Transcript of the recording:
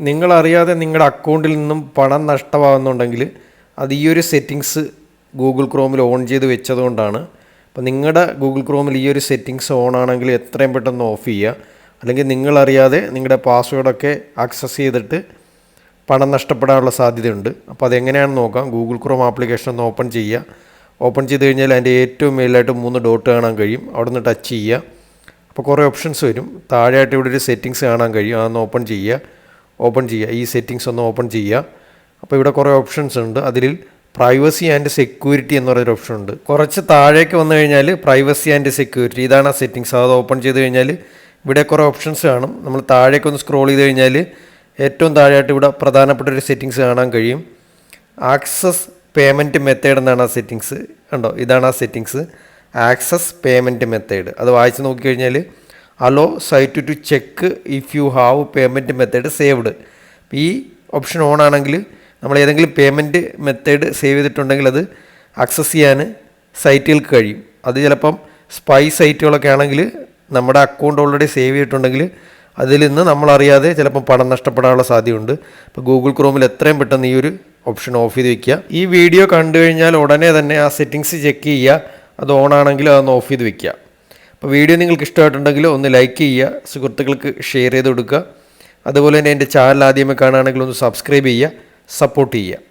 നിങ്ങളറിയാതെ നിങ്ങളുടെ അക്കൗണ്ടിൽ നിന്നും പണം നഷ്ടമാകുന്നുണ്ടെങ്കിൽ അത് ഈ ഒരു സെറ്റിങ്സ് ഗൂഗിൾ ക്രോമിൽ ഓൺ ചെയ്ത് വെച്ചതുകൊണ്ടാണ്. അപ്പോൾ നിങ്ങളുടെ ഗൂഗിൾ ക്രോമിൽ ഈ ഒരു സെറ്റിങ്സ് ഓൺ ആണെങ്കിൽ എത്രയും പെട്ടെന്ന് ഓഫ് ചെയ്യുക അല്ലെങ്കിൽ നിങ്ങളറിയാതെ നിങ്ങളുടെ പാസ്വേഡൊക്കെ ആക്സസ് ചെയ്തിട്ട് പണം നഷ്ടപ്പെടാനുള്ള സാധ്യതയുണ്ട്. അപ്പോൾ അതെങ്ങനെയാണെന്ന് നോക്കാം. ഗൂഗിൾ ക്രോം ആപ്ലിക്കേഷൻ ഒന്ന് ഓപ്പൺ ചെയ്യുക ഓപ്പൺ ചെയ്ത് കഴിഞ്ഞാൽ അതിന്റെ ഏറ്റവും മേലായിട്ട് മൂന്ന് ഡോട്ട് കാണാൻ കഴിയും. അവിടെ നിന്ന് ടച്ച് ചെയ്യുക അപ്പോൾ കുറേ ഓപ്ഷൻസ് വരും. താഴെയായിട്ട് ഇവിടെ ഒരു സെറ്റിങ്സ് കാണാൻ കഴിയും. അതൊന്ന് ഓപ്പൺ ചെയ്യുക ഓപ്പൺ ചെയ്യുക. ഈ സെറ്റിങ്സ് ഒന്ന് ഓപ്പൺ ചെയ്യുക. അപ്പോൾ ഇവിടെ കുറേ ഓപ്ഷൻസ് ഉണ്ട്. അതിൽ പ്രൈവസി ആൻഡ് സെക്യൂരിറ്റി എന്ന് പറയുന്ന ഓപ്ഷൻ ഉണ്ട്. കുറച്ച് താഴേക്ക് വന്നു കഴിഞ്ഞാൽ പ്രൈവസി ആൻഡ് സെക്യൂരിറ്റി ഇതാണ് ആ സെറ്റിങ്സ് അത് ഓപ്പൺ ചെയ്ത് കഴിഞ്ഞാൽ ഇവിടെ കുറേ ഓപ്ഷൻസ് കാണും. നമ്മൾ താഴേക്ക് ഒന്ന് സ്ക്രോൾ ചെയ്ത് കഴിഞ്ഞാൽ ഏറ്റവും താഴെയായിട്ട് ഇവിടെ പ്രധാനപ്പെട്ട ഒരു സെറ്റിങ്സ് കാണാൻ കഴിയും. ആക്സസ് പേയ്മെന്റ് മെത്തേഡ് എന്നാണ് ആ സെറ്റിങ്സ് ഉണ്ടോ ഇതാണ് ആ സെറ്റിങ്സ് ആക്സസ് പേയ്മെന്റ് മെത്തേഡ് അത് വായിച്ച് നോക്കിക്കഴിഞ്ഞാൽ allow site to check if you have payment method saved ഈ ഓപ്ഷൻ ഓൺ ആണെങ്കിൽ നമ്മൾ ഏതെങ്കിലും പേയ്മെന്റ് മെത്തേഡ് സേവ് ചെയ്തിട്ടുണ്ടെങ്കിൽ അത് ആക്സസ് ചെയ്യാൻ സൈറ്റുകൾക്ക് കഴിയും. അത് ചിലപ്പം സ്പൈ സൈറ്റുകളൊക്കെ ആണെങ്കിൽ നമ്മുടെ അക്കൗണ്ട് ഓൾറെഡി സേവ് ചെയ്തിട്ടുണ്ടെങ്കിൽ അതിൽ നിന്ന് നമ്മളറിയാതെ ചിലപ്പോൾ പണം നഷ്ടപ്പെടാനുള്ള സാധ്യതയുണ്ട്. അപ്പോൾ ഗൂഗിൾ ക്രോമിൽ എത്രയും പെട്ടെന്ന് ഈ ഒരു ഓപ്ഷൻ ഓഫ് ചെയ്ത് വെക്കുക. ഈ വീഡിയോ കണ്ടു കഴിഞ്ഞാൽ ഉടനെ തന്നെ ആ സെറ്റിങ്സ് ചെക്ക് ചെയ്യുക. അത് ഓൺ ആണെങ്കിൽ അതൊന്ന് ഓഫ് ചെയ്ത് വെക്കുക. അപ്പോൾ വീഡിയോ നിങ്ങൾക്ക് ഇഷ്ടമായിട്ടുണ്ടെങ്കിൽ ഒന്ന് ലൈക്ക് ചെയ്യുക സുഹൃത്തുക്കൾക്ക് ഷെയർ ചെയ്ത് കൊടുക്കുക. അതുപോലെ തന്നെ എന്റെ ചാനൽ ആദ്യമേ കാണുകയാണെങ്കിൽ ഒന്ന് സബ്സ്ക്രൈബ് ചെയ്യുക സപ്പോർട്ട് ചെയ്യുക.